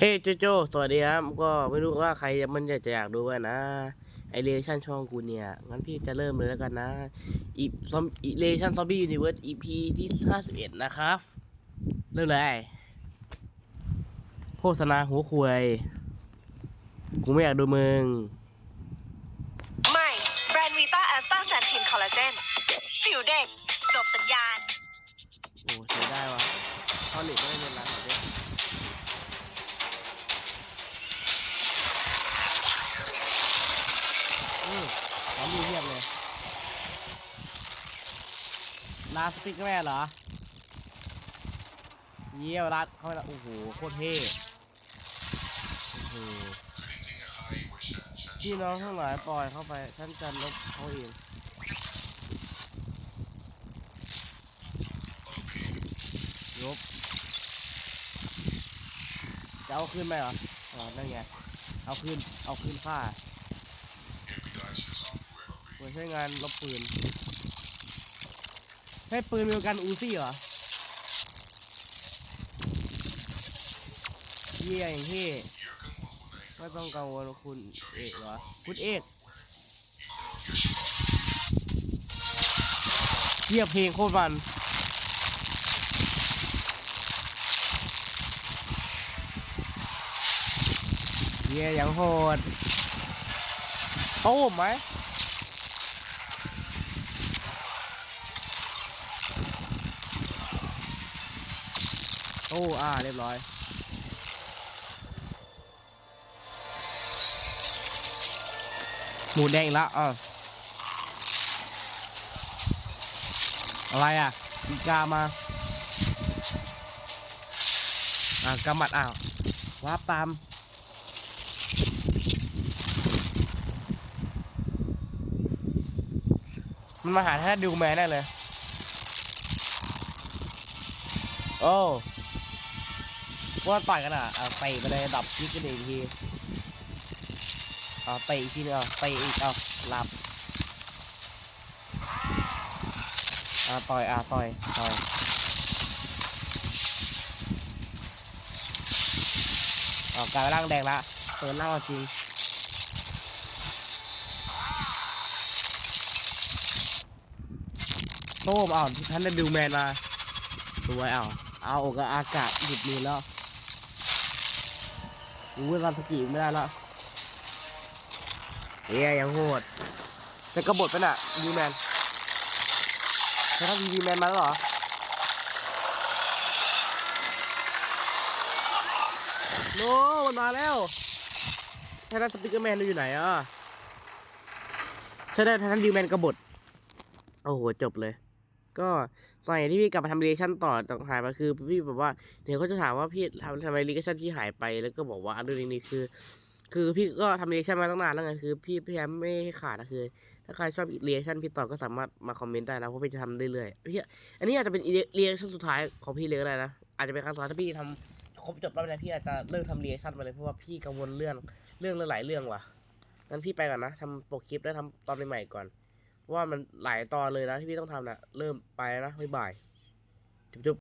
เฮ้ยโจโจ สวัสดีครับ ก็ไม่รู้ว่าใครมันจะจะอยากดูกันนะ ไอเรชั่นช่องกูเนี่ย งั้นพี่จะเริ่มเลยแล้วกันนะอีซอมอีเรชั่นซอมบี้ยูนิเวิร์ส EP ที่51นะครับ เริ่มเลยโฆษณาหัวควย กูไม่อยากดูมึงใหม่ แบรนด์วีต้าแอสตาแซนทินคอลลาเจนผิวเด็ก จบสัญญาณ โอ้ใช้ได้วะตอนเด็กก็ได้เรียนร้ นเขาด้วยอืมร้านดีเทียบเลยร้านสติ๊กแม่เหรอ เยี่ยวร้านเข้าไปแล้วโอ้โห โคตรเท่โอ้โหพี่น้องทั้งหลายปล่อยเข้าไปท่านจันลบเขาเองลบจะเอาขึ้นไหมเหรอ อ๋อ นั่นไง เอาขึ้น เอาขึ้นค่า เหมือนใช้งานลบปืน ให้ปืนมีกันอูซี่เหรอ เยี่ยอย่างที่ไม่ต้องกังวลคุณเอกเหรอ คุณเอกเยี่ยเพลงโคตรมันเยี่ยยังโหด เขาผมไหมโอ้อ่าเรียบร้อยหมูแดงล้วอะอะไรอะอีกามาอ่ากำมัดอ้าวว้าปาม มันมาหาแค่ดูแมนได้เลย โอ้ว่าต่อยกันอะอะเตะไปเลยดับพลิกกันอีกทีอ่าเตะอีกทีนึงอะเตะอีกอะหลับอ่าต่อยอ่าต่อยต่อยอ่ากลายร่างแดงละเปิดร่างเอาจริง ต้มอ้าวท่านได้ดูแมนมาสวยอ้าวเอาอกกับอากาศหยุดมือแล้วอู้ยรันสกีไม่ได้แล้วเอ้ยยังโหดจะกระบดไปน่ะดูแมนถ้าท่านดูแมนมาแล้วเหรอโน้มันมาแล้วท่านสปิเกอร์แมนอยู่ไหนอะใช่ได้ท่านดูแมนกระบดโอ้โห จบเลย ก็ส่วนใหญ่ที่พี่กลับมาทำเรีแอคชั่นต่อจากหายไปคือพี่แบบว่าเดี๋ยวเขาจะถามว่าพี่ทำทำไมรีแอคชั่นพี่หายไปแล้วก็บอกว่าอันนี้นี่คือ คือพี่ก็ทำเรีแอคชั่นมาตั้งนานแล้วไงคือ พี่พยายามไม่ให้ขาดนะคือ ถ้าใครชอบรีแอคชั่นพี่ต่อก็สามารถมาคอมเมนต์ได้นะเพราะพี่จะทำเรื่อยๆพี่อันนี้อาจจะเป็นรีแอคชั่นสุดท้ายของพี่เลยก็ได้นะอาจจะเป็นครั้งสุดท้ายถ้าพี่ทำครบจบรอบนี้พี่อาจจะเลิกทำรีแอคชั่นไปเลยเพราะว่าพี่กังวลเรื่องเรื่องหลายเรื่องว่ะงั้นพี่ไปก่อนนะทำโปรคลิปแล้วทำตอนใหม่ๆก่อน ว่ามันหลายตอนเลยนะที่พี่ต้องทำนะเริ่มไปแล้วนะบ๊ายบายจุ๊บ